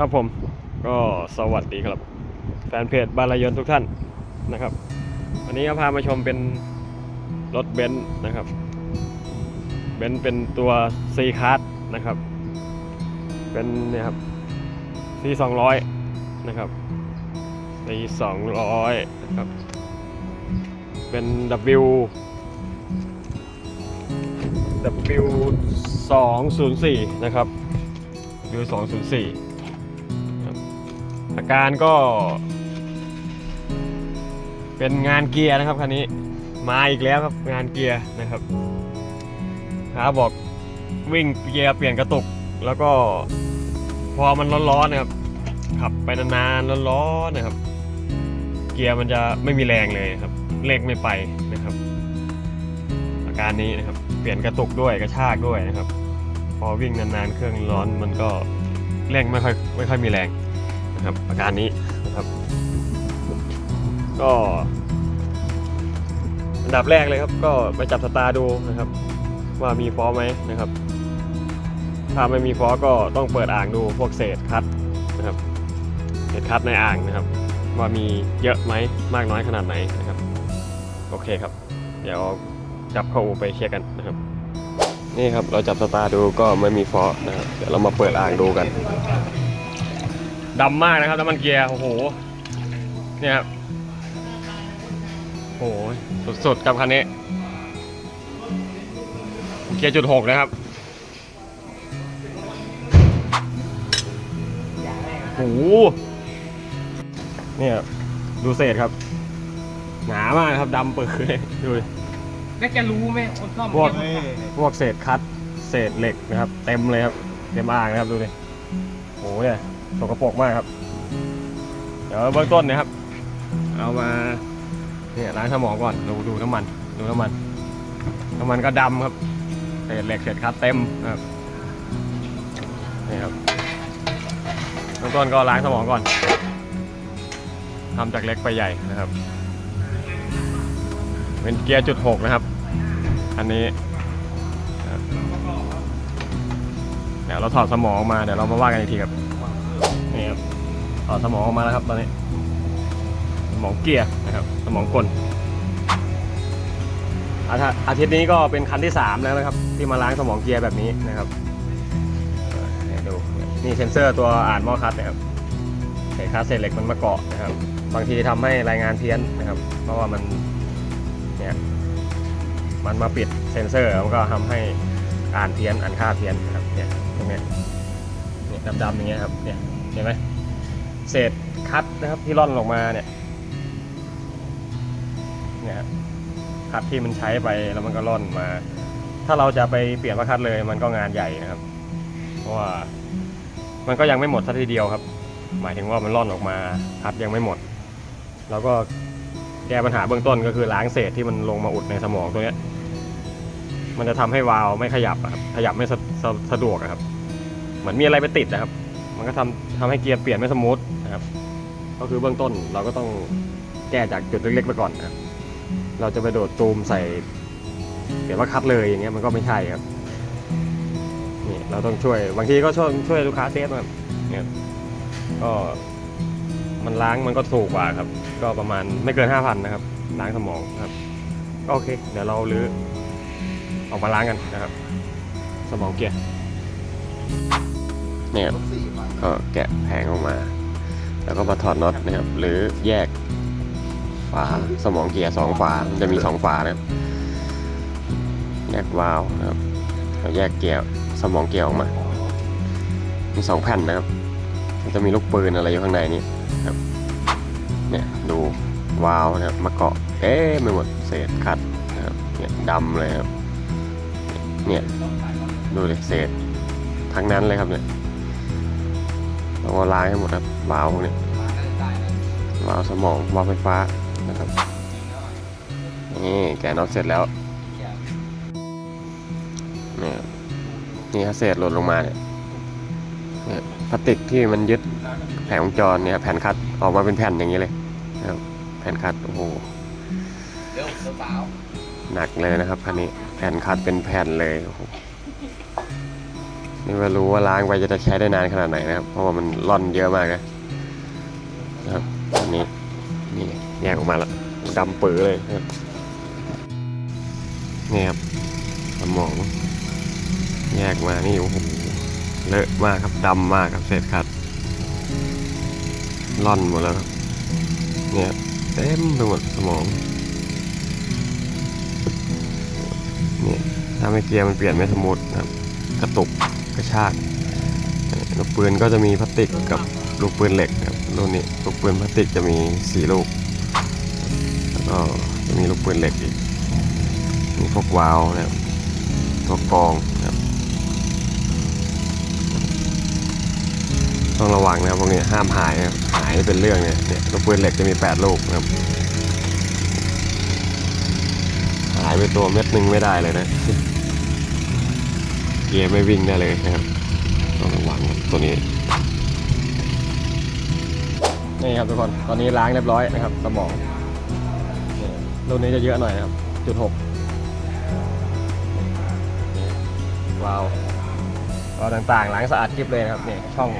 ครับผมก็สวัสดีครับ แฟนเพจบารายนทุกท่านนะครับ วันนี้ก็พามาชมเป็นรถเบนซ์นะครับเบนซ์เป็นตัว C c a r นะครับ เป็นเนี่ยครับ C 200นะครับ C 200นะครับ เป็น W W 204นะครับ W 204 อาการก็ เป็นงานเกียร์นะครับคันนี้มาอีกแล้วครับงานเกียร์นะครับหาบอกวิ่งเกียร์เปลี่ยนกระตุก แล้วก็พอมันร้อนๆนะครับขับไปนานๆร้อนๆนะครับ เกียร์มันจะไม่มีแรงเลยครับเร่งไม่ไปนะครับ อาการนี้นะครับเปลี่ยนกระตุกด้วยกระชากด้วยนะครับ พอวิ่งนานๆเครื่องร้อนมันก็เร่งไม่ค่อยไม่ค่อยมีแรง นะครับอาการนี้นะครับ ก็อันดับแรกเลยครับ ก็ไปจับสตาร์ดูนะครับ ว่ามีฟอสไหมนะครับ ถ้าไม่มีฟอสก็ต้องเปิดอ่างดูพวกเศษคัดนะครับเศษคัดในอ่างนะครับ ว่ามีเยอะไหมมากน้อยขนาดไหนนะครับ โอเคครับ เดี๋ยวจับเข้าอูไปเคลียร์กันนะครับนี่ครับ เราจับสตาร์ดูก็ไม่มีฟอสนะครับ เดี๋ยวเรามาเปิดอ่างดูกัน ดำมากนะครับน้ำมันเกียร์โอ้โหเนี่ยครับโอ้โหสุดๆกับคันนี้ เกียร์จุดหกนะครับโอ้โหเนี่ยดูเศษครับ หนามากครับดำเปิดเลยดูดิ แล้วจะรู้ไหมคนซ่อมพวกเนี่ยพวกเศษคัดเศษเหล็กนะครับ เต็มเลยครับ เต็มอ่างนะครับดูดิโอ้โหเนี่ย สกปรกมากครับ เดี๋ยวเบื้องต้นนะครับ เอามาเนี่ยล้างสมองก่อนดูดูน้ำมัน ดูน้ำมัน น้ำมันก็ดำครับเศษเหล็กเศษคัดเต็มนะครับนี่ครับเบื้องต้นก็ล้างสมองก่อนทำจากเล็กไปใหญ่นะครับ เป็นเกียร์จุดหกนะครับ อันนี้เดี๋ยวเราถอดสมองมาเดี๋ยวเรามาว่ากันอีกทีครับ ถอดสมองออกมาแล้วครับตอนนี้ สมองเกียร์นะครับ สมองกลอาทิตย์นี้ก็เป็นคันที่ 3 แล้วนะครับ ที่มาล้างสมองเกียร์แบบนี้นะครับดูนี่เซ็นเซอร์ตัวอ่านมอคัดนะครับเศษคัดเศษเหล็กมันมาเกาะนะครับ บางทีทำให้รายงานเพี้ยนนะครับ เพราะว่ามันเนี่ยมันมาปิดเซ็นเซอร์มันก็ทำให้อ่านเพี้ยนอ่านค่าเพี้ยนนะครับเนี่ยตรงเนี้ยเนี่ยดำๆอย่างเงี้ยครับเนี่ยเห็นไหม เศษคัดนะครับที่ร่อนลงมาเนี่ยเนี่ยครับคัดที่มันใช้ไปแล้วมันก็ร่อนมา ถ้าเราจะไปเปลี่ยนพระคัดเลยมันก็งานใหญ่นะครับ เพราะว่ามันก็ยังไม่หมดสัทีเดียวครับ หมายถึงว่ามันร่อนออกมาคัดยังไม่หมด แล้วก็แก้ปัญหาเบื้องต้นก็คือล้างเศษที่มันลงมาอุดในสมองตัวเนี้ยมันจะทำให้วาล์วไม่ขยับครับขยับไม่สะสะสะดวกครับ เหมือนมีอะไรไปติดนะครับ มันก็ทำทำให้เกียร์เปลี่ยนไม่สมูทนะครับ ก็คือเบื้องต้นเราก็ต้องแก้จากจุดเล็กๆไปก่อนนะครับ เราจะไปโดดตูมใส่เดี๋ยวว่าคัดเลยอย่างเงี้ยมันก็ไม่ใช่ครับ นี่เราต้องช่วยบางทีก็ช่วยช่วยลูกค้าเซฟครับเนี่ยก็มันล้างมันก็ถูกกว่าครับ ก็ประมาณไม่เกินห้าพันนะครับ ล้างสมองครับก็โอเค เดี๋ยวเราลื้อออกมาล้างกันนะครับ สมองเกียร์ เนี่ยก็แกะแผงออกมา แล้วก็มาถอดน็อตนะครับ หรือแยกฝาสมองเกียร์สองฝาจะมีสองฝานะครับแยกวาล์วนะครับแล้วแยกเกียร์สมองเกียร์ออกมามีสองแผ่นนะครับมันจะมีลูกปืนอะไรอยู่ข้างในนี้ครับเนี่ยดูวาล์วนะครับมาเกาะเอ๊ะไม่หมดเศษคัดนะครับเนี่ยดำเลยครับเนี่ยดูเลยเศษทั้งนั้นเลยครับเนี่ย ต้องเอาล้างให้หมดครับวาล์วพวกเนี้ยวาล์วสมองวาล์วไฟฟ้านะครับนี่แกะน็อตเสร็จแล้วเนี่ยนี่ถ้าเศษหล่นลงมาเนี่ยเนี่ยพลาสติกที่มันยึดแผงวงจรเนี่ยแผ่นคัดออกมาเป็นแผ่นอย่างนี้เลยนะครับแผ่นคัดโอ้โหเร็วสาวหนักเลยนะครับคันนี้แผ่นคัดเป็นแผ่นเลยโอ้โห นี่ไม่รู้ว่าล้างไปจะได้ใช้ได้นานขนาดไหนนะครับ เพราะว่ามันร่อนเยอะมากนะนะครับอันนี้นี่แยกออกมาแล้วดำปื้อเลยนะครับนี่ครับสมองแยกมานี่โอ้โหเลอะมากครับดำมากครับเศษขัดร่อนหมดแล้วครับเนี่ยเต็มไปหมดสมองเนี่ยถ้าไม่เกียร์มันเปลี่ยนไม่สมูทนะครับกระตุก กระชากลูกปืนก็จะมีพลาสติกกับลูกปืนเหล็กนะครับรุ่นนี้ลูกปืนพลาสติกจะมีสี่ลูกแล้วก็จะมีลูกปืนเหล็กอีกมีพวกวาล์วนะครับตัวกรองนะครับต้องระวังนะครับพวกนี้ห้ามหายนะครับหายเป็นเรื่องเนี่ยเนี่ยลูกปืนเหล็กจะมี 8 ลูกนะครับ หายไปตัวเม็ดหนึ่งไม่ได้เลยนะ เกียร์ไม่วิ่งได้เลยนะครับต้องระวังตัวนี้นี่ครับทุกคนตอนนี้ล้างเรียบร้อยนะครับสมองรุ่นนี้จะเยอะหน่อยนะครับจุดหกนี่วาล์ววาล์วต่างๆล้างสะอาดคลิปเลยนะครับนี่ช่อง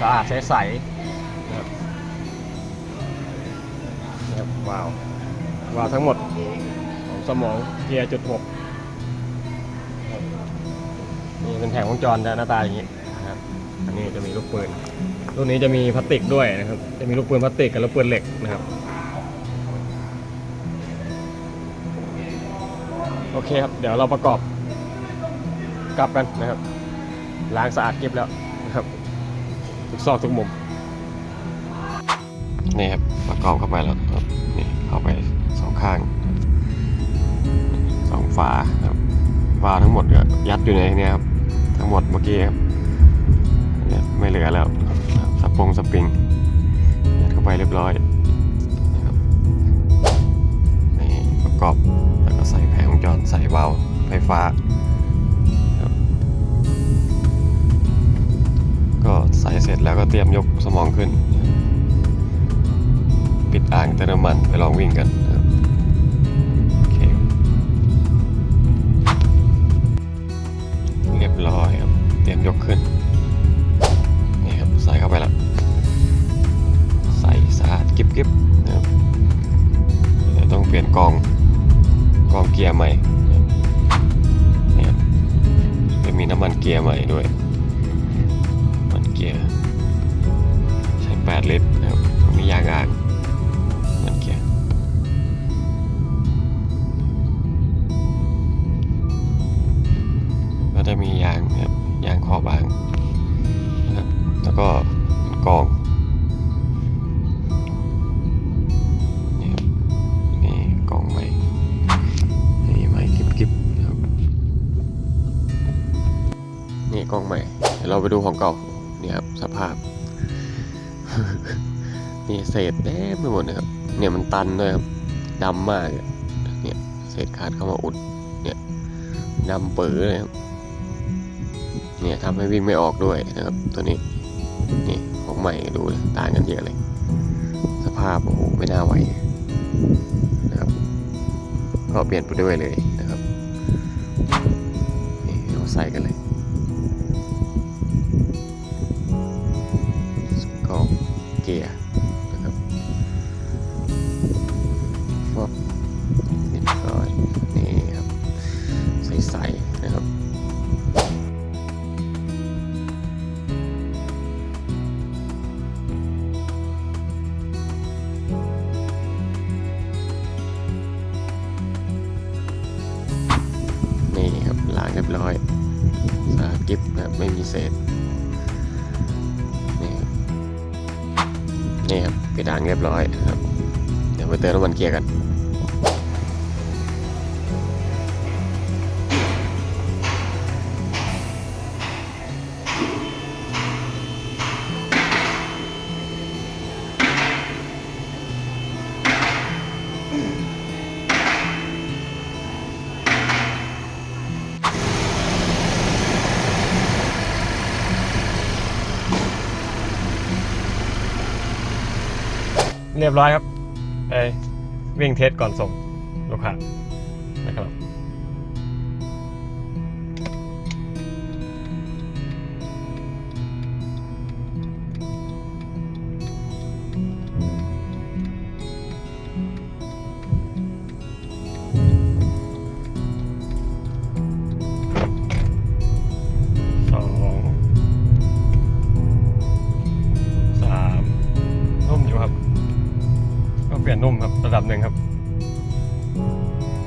สะอาดใสๆนะครับนี่ครับวาล์ววาล์วทั้งหมดสมองเกียร์จุดหก นี่เป็นแผงวงจรจะหน้าตาอย่างนี้นะครับอันนี้จะมีลูกปืนรุ่นนี้จะมีพลาสติกด้วยนะครับ จะมีลูกปืนพลาสติกกับลูกปืนเหล็กนะครับ โอเคครับ เดี๋ยวเราประกอบกลับกันนะครับ ล้างสะอาดเก็บแล้วนะครับทุกซอกทุกมุม นี่ครับประกอบเข้าไปแล้วครับนี่เข้าไปสองข้างสองฝาครับฝาทั้งหมดก็ยัดอยู่ในนี้ครับ ทั้งหมดเมื่อกี้ครับไม่เหลือแล้วครับสปงสปริงยัดเข้าไปเรียบร้อยนะครับนี่ประกอบแล้วก็ใส่แผงวงจรใส่วาล์วไฟฟ้าครับก็ใส่เสร็จแล้วก็เตรียมยกสมองขึ้น ปิดอ่างเติมน้ำมันไปลองวิ่งกัน บร้อยครับ เตรียมยกขึ้น นี่ครับ ใส่เข้าไปแล้ว ใส่สะอาดกิ๊บกิ๊บนะครับเดี๋ยวต้องเปลี่ยนกองกองเกียร์ใหม่นะครับนี่ครับจะมีน้ำมันเกียร์ใหม่ด้วยน้ำมันเกียร์ใช้ 8 ลิตรนะครับมียางอ่าง จะมียางนะครับยางขอบางนะครับแล้วก็กองนี่ครับนี่กองใหม่นี่ใหม่กิ๊บกิบนะครับนี่กองใหม่เดี๋ยวเราไปดูของเก่านี่ครับสภาพ นี่เศษเต็มไปหมดนะครับเนี่ยมันตันด้วยครับดำมากเนี่ยเศษขาดเข้ามาอุดเนี่ยดำเปื้อเลยครับ เนี่ยทำให้วิ่งไม่ออกด้วยนะครับตัวนี้นี่ของใหม่ดูต่างกันเยอะเลย สภาพโอ้โหไม่น่าไหวนะครับก็เปลี่ยนไปด้วยเลยนะครับนี่เราใส่กันเลย เศษ นี่ครับนี่ครับปิดอ่างเรียบร้อยนะครับ เดี๋ยวไปเติมน้ำมันเกียร์กัน เรียบร้อยครับไปวิ่งเทสก่อนส่งลูกค้า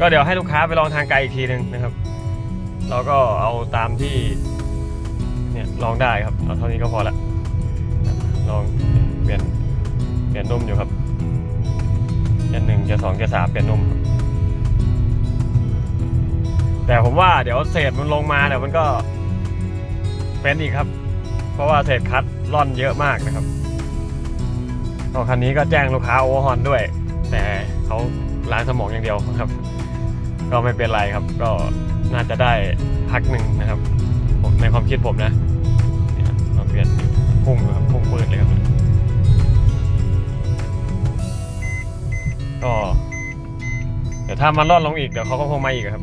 ก็เดี๋ยวให้ลูกค้าไปลองทางไกลอีกทีหนึ่งนะครับ เราก็เอาตามที่เนี่ยลองได้ครับเอาเท่านี้ก็พอละลองเปลี่ยนเปลี่ยนนุ่มอยู่ครับเกียร์หนึ่งเกียร์สองเกียร์สามเปลี่ยนนุ่มแต่ผมว่าเดี๋ยวเศษมันลงมาเดี๋ยวมันก็เป็นอีกครับ เพราะว่าเศษคัดร่อนเยอะมากนะครับก็คันนี้ก็แจ้งลูกค้าโอเวอร์ฮอนด้วย แต่เขาล้างสมองอย่างเดียวครับ ก็ไม่เป็นไรครับ ก็น่าจะได้พักหนึ่งนะครับในความคิดผมนะเนี่ยครับเราเปลี่ยนพุ่งครับพุ่งปืดเลยครับ ก็เดี๋ยวถ้ามันร่อนลงอีกเดี๋ยวเขาก็คงมาอีกครับ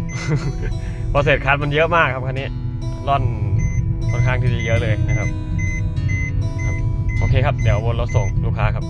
เพราะเศษคัดมันเยอะมากครับคันนี้ร่อนค่อนข้างที่จะเยอะเลยนะครับครับโอเคครับ เดี๋ยววนรถส่งลูกค้าครับ